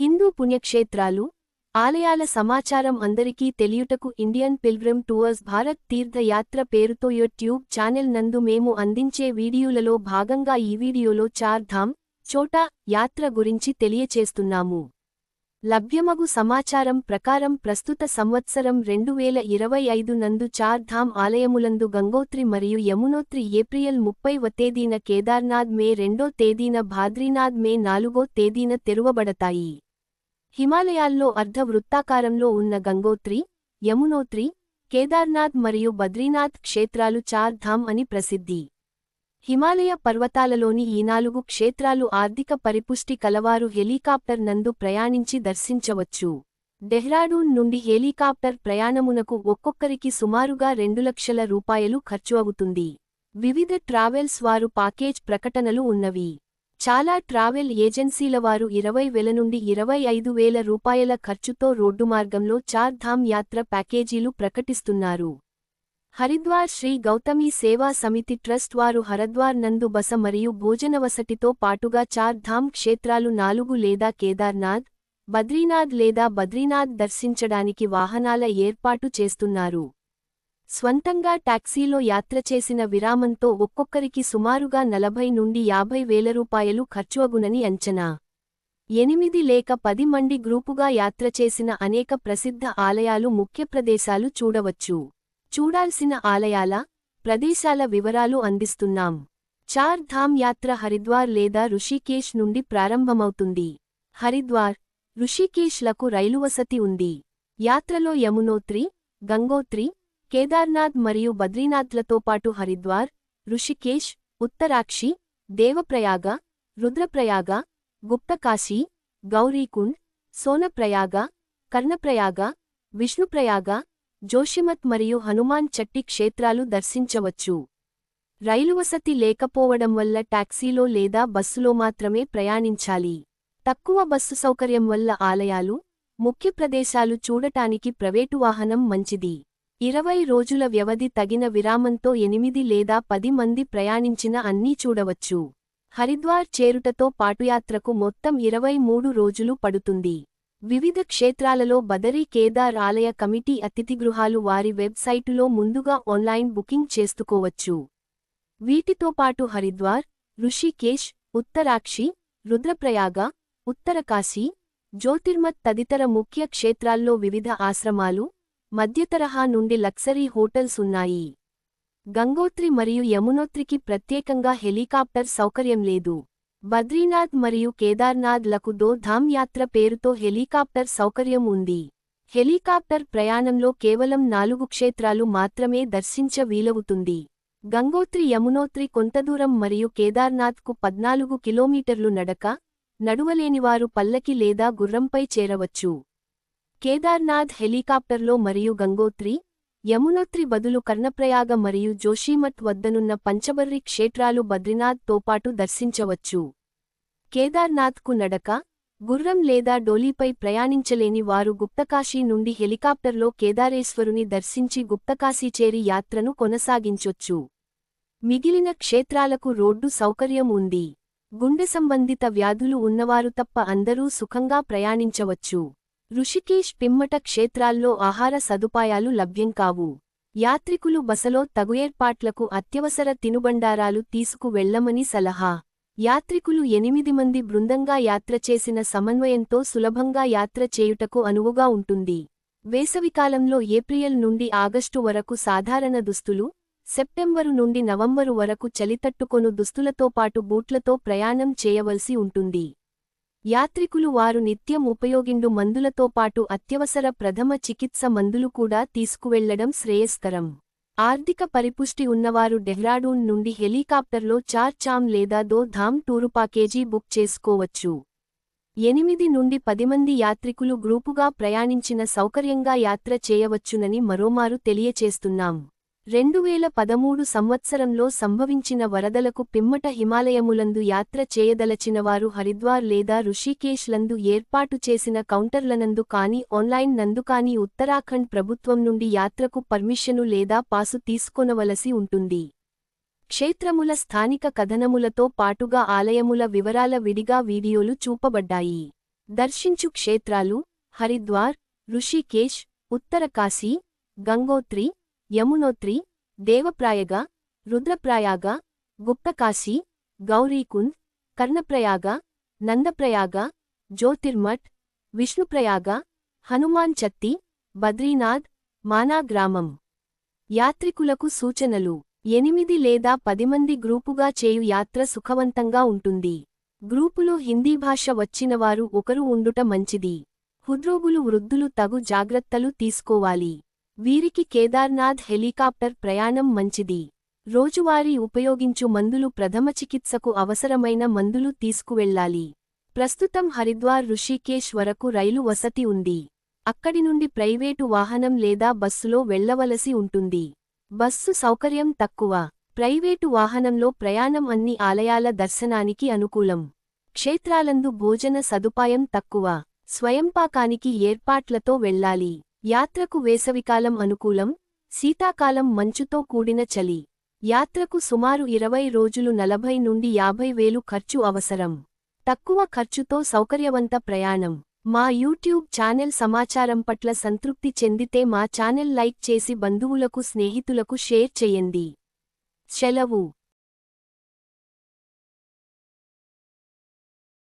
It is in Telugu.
హిందూ పుణ్యక్షేత్రాలు ఆలయాల సమాచారం అందరికీ తెలియుటకు ఇండియన్ పిల్గ్రిమ్ టూర్స్ భారత్ తీర్థయాత్ర పేరుతో యూట్యూబ్ ఛానెల్ నందు మేము అందించే వీడియోలలో భాగంగా ఈ వీడియోలో చార్ధామ్ చోటా యాత్ర గురించి తెలియచేస్తున్నాము. లభ్యమగు సమాచారం ప్రకారం ప్రస్తుత సంవత్సరం రెండు వేల ఇరవై ఐదు నందు చార్ ధామ్ ఆలయములందు గంగోత్రి మరియు యమునోత్రి ఏప్రిల్ ముప్పైవ తేదీన కేదార్నాథ్ మే రెండో తేదీన భాద్రీనాథ్ మే నాలుగో తేదీన తెరువబడతాయి. హిమాలయాల్లో అర్ధ వృత్తాకారంలో ఉన్న గంగోత్రి యమునోత్రి కేదార్నాథ్ మరియు బద్రీనాథ్ క్షేత్రాలు చార్ ధామ్ అని ప్రసిద్ధి. హిమాలయ పర్వతాలలోని ఈ నాలుగు క్షేత్రాలు ఆర్థిక పరిపుష్టి కలవారు హెలికాప్టర్ నందు ప్రయాణించి దర్శించవచ్చు. డెహ్రాడూన్ నుండి హెలికాప్టర్ ప్రయాణమునకు ఒక్కొక్కరికి సుమారుగా రెండు లక్షల రూపాయలు ఖర్చు అవుతుంది. వివిధ ట్రావెల్స్ వారు పాకేజ్ ప్రకటనలు ఉన్నవి. చాలా ట్రావెల్ ఏజెన్సీల వారు ఇరవై వేల నుండి ఇరవై ఐదు వేల రూపాయల ఖర్చుతో రోడ్డు మార్గంలో చార్ ధామ్ యాత్ర ప్యాకేజీలు ప్రకటిస్తున్నారు. హరిద్వార్ శ్రీ గౌతమి సేవా సమితి ట్రస్ట్ వారు హరద్వార్ నందు బస మరియు భోజనవసతితో పాటుగా చార్ధామ్ క్షేత్రాలు నాలుగు లేదా కేదార్నాథ్ బద్రీనాథ్ లేదా బద్రీనాథ్ దర్శించడానికి వాహనాల ఏర్పాటు చేస్తున్నారు. స్వంతంగా టాక్సీలో యాత్ర చేసిన విరామంతో ఒక్కొక్కరికి సుమారుగా నలభై నుండి యాభై వేల రూపాయలు ఖర్చువగునని అంచనా. ఎనిమిది లేక పది మంది గ్రూపుగా యాత్ర చేసిన అనేక ప్రసిద్ధ ఆలయాలు ముఖ్య ప్రదేశాలు చూడవచ్చు. చూడాల్సిన ఆలయాల ప్రదేశాల వివరాలు అందిస్తున్నాం. చార్ ధామ్ యాత్ర హరిద్వార్ లేదా ఋషికేశ్ నుండి ప్రారంభమవుతుంది. హరిద్వార్ ఋషికేశ్లకు రైలు వసతి ఉంది. యాత్రలో యమునోత్రి గంగోత్రి కేదార్నాథ్ మరియు బద్రీనాథ్లతో పాటు హరిద్వార్ ఋషికేష్ ఉత్తరాక్షి దేవప్రయాగ రుద్రప్రయాగ గుప్తకాశీ గౌరీకుండ్ సోనప్రయాగ కర్ణప్రయాగ విష్ణుప్రయాగ జోషిమత్ మరియు హనుమాన్ చట్టి క్షేత్రాలు దర్శించవచ్చు. రైలు వసతి లేకపోవడం వల్ల టాక్సీలో లేదా బస్సులో మాత్రమే ప్రయాణించాలి. తక్కువ బస్సు సౌకర్యం వల్ల ఆలయాలు ముఖ్య ప్రదేశాలు చూడటానికి ప్రైవేటు వాహనం మంచిది. ఇరవై రోజుల వ్యవధి తగిన విరామంతో ఎనిమిది లేదా పది మంది ప్రయాణించిన అన్నీ చూడవచ్చు. హరిద్వార్ చేరుటతో పాటుయాత్రకు మొత్తం ఇరవై మూడు రోజులు పడుతుంది. వివిధ క్షేత్రాలలో బదరీ కేదార్ ఆలయ కమిటీ అతిథిగృహాలు వారి వెబ్సైటులో ముందుగా ఆన్లైన్ బుకింగ్ చేసుకోవచ్చు. వీటితో పాటు హరిద్వార్ ఋషికేశ్ ఉత్తరాక్షి రుద్రప్రయాగ ఉత్తరకాశీ జ్యోతిర్మత్ తదితర ముఖ్య క్షేత్రాల్లో వివిధ ఆశ్రమాలు మధ్యతరహా నుండి లక్సరీ హోటల్స్ ఉన్నాయి. గంగోత్రి మరియు యమునోత్రికి ప్రత్యేకంగా హెలికాప్టర్ సౌకర్యం లేదు. బద్రీనాథ్ మరియు కేదార్నాథ్లకు దో ధామ్ యాత్ర పేరుతో హెలికాప్టర్ సౌకర్యం ఉంది. హెలికాప్టర్ ప్రయాణంలో కేవలం నాలుగు క్షేత్రాలు మాత్రమే దర్శించ వీలవుతుంది. గంగోత్రి యమునోత్రి కొంతదూరం మరియు కేదార్నాథ్కు పద్నాలుగు కిలోమీటర్లు నడక నడువలేనివారు పల్లకి లేదా గుర్రంపై చేరవచ్చు. కేదార్నాథ్ హెలికాప్టర్లో మరియు గంగోత్రి యమునోత్రి బదులు కర్ణప్రయాగ మరియు జోషీమఠ్ వద్దనున్న పంచబర్రి క్షేత్రాలు బద్రీనాథ్ తోపాటు దర్శించవచ్చు. కేదార్నాథ్కు నడక గుర్రం లేదా డోలీపై ప్రయాణించలేని వారు గుప్తకాశీ నుండి హెలికాప్టర్లో కేదారేశ్వరుని దర్శించి గుప్తకాశీ చేరి యాత్రను కొనసాగించొచ్చు. మిగిలిన క్షేత్రాలకు రోడ్డు సౌకర్యం ఉంది. గుండె సంబంధిత వ్యాధులు ఉన్నవారు తప్ప అందరూ సుఖంగా ప్రయాణించవచ్చు. ఋషికేశ్ పిమ్మట క్షేత్రాల్లో ఆహార సదుపాయాలు లభ్యం కావు. యాత్రికులు బసలో తగు ఏర్పాట్లకు అత్యవసర తినుబండారాలు తీసుకు వెళ్ళమని సలహా. యాత్రికులు ఎనిమిది మంది బృందంగా యాత్ర చేసిన సమన్వయంతో సులభంగా యాత్ర చేయుటకు అనువుగా ఉంటుంది. వేసవికాలంలో ఏప్రిల్ నుండి ఆగస్టు వరకు సాధారణ దుస్తులు సెప్టెంబరు నుండి నవంబరు వరకు చలితట్టుకొను దుస్తులతో పాటు బూట్లతో ప్రయాణం చేయవలసి ఉంటుంది. యాత్రికులు వారు నిత్యం ఉపయోగిండు మందులతో పాటు అత్యవసర ప్రథమ చికిత్స మందులు కూడా తీసుకువెళ్ళడం శ్రేయస్కరం. ఆర్థిక పరిపుష్టి ఉన్నవారు డెహ్రాడూన్ నుండి హెలికాప్టర్లో చార్ చామ్ లేదా Do Dham tour package book చేసుకోవచ్చు. ఎనిమిది నుండి పది మంది యాత్రికులు గ్రూపుగా ప్రయాణించిన సౌకర్యంగా యాత్ర చేయవచ్చునని మరోమారు తెలియచేస్తున్నాం. రెండువేల పదమూడు సంవత్సరంలో సంభవించిన వరదలకు పిమ్మట హిమాలయములందు యాత్ర చేయదలచినవారు హరిద్వార్ లేదా ఋషికేశ్ లందు ఏర్పాటు చేసిన కౌంటర్లనందు కాని ఆన్లైన్ నందు కాని ఉత్తరాఖండ్ ప్రభుత్వం నుండి యాత్రకు పర్మిషను లేదా పాసు తీసుకొనవలసి ఉంటుంది. క్షేత్రముల స్థానిక కథనములతో పాటుగా ఆలయముల వివరాల విడిగా వీడియోలు చూపబడ్డాయి. దర్శించు క్షేత్రాలు హరిద్వార్ ఋషికేశ్ ఉత్తరకాశీ గంగోత్రి యమునోత్రి దేవప్రాయగా రుద్రప్రాయాగ గుప్తకాశీ గౌరీకుంద్ కర్ణప్రయాగ నందప్రయాగ జ్యోతిర్మఠ్ విష్ణుప్రయాగ హనుమాన్ చత్తి బద్రీనాథ్ మానా గ్రామం. యాత్రికులకు సూచనలు. ఎనిమిది లేదా పది మంది గ్రూపుగా చేయు యాత్ర సుఖవంతంగా ఉంటుంది. గ్రూపులో హిందీ భాష వచ్చినవారు ఒకరు ఉండుట మంచిది. హుద్రోగులు వృద్ధులు తగు జాగ్రత్తలు తీసుకోవాలి. వీరికి కేదార్నాథ్ హెలికాప్టర్ ప్రయాణం మంచిది. రోజువారీ ఉపయోగించు మందులు ప్రథమ చికిత్సకు అవసరమైన మందులు తీసుకువెళ్ళాలి. ప్రస్తుతం హరిద్వార్ ఋషికేశ్ వరకు రైలు వసతి ఉంది. అక్కడి నుండి ప్రైవేటు వాహనం లేదా బస్సులో వెళ్ళవలసి ఉంటుంది. బస్సు సౌకర్యం తక్కువ. ప్రైవేటు వాహనంలో ప్రయాణం అన్ని ఆలయాల దర్శనానికి అనుకూలం. క్షేత్రాలందు భోజన సదుపాయం తక్కువ. స్వయంపాకానికి ఏర్పాట్లతో వెళ్ళాలి. యాత్రకు వేసవికాలం అనుకూలం శీతాకాలం మంచుతో కూడిన చలి. యాత్రకు సుమారు ఇరవై రోజులు నలభై నుండి యాభై వేలు ఖర్చు అవసరం. తక్కువ ఖర్చుతో సౌకర్యవంత ప్రయాణం. మా యూట్యూబ్ ఛానల్ సమాచారం పట్ల సంతృప్తి చెందితే మా ఛానల్ లైక్ చేసి బంధువులకు స్నేహితులకు షేర్ చేయండి. సెలవు.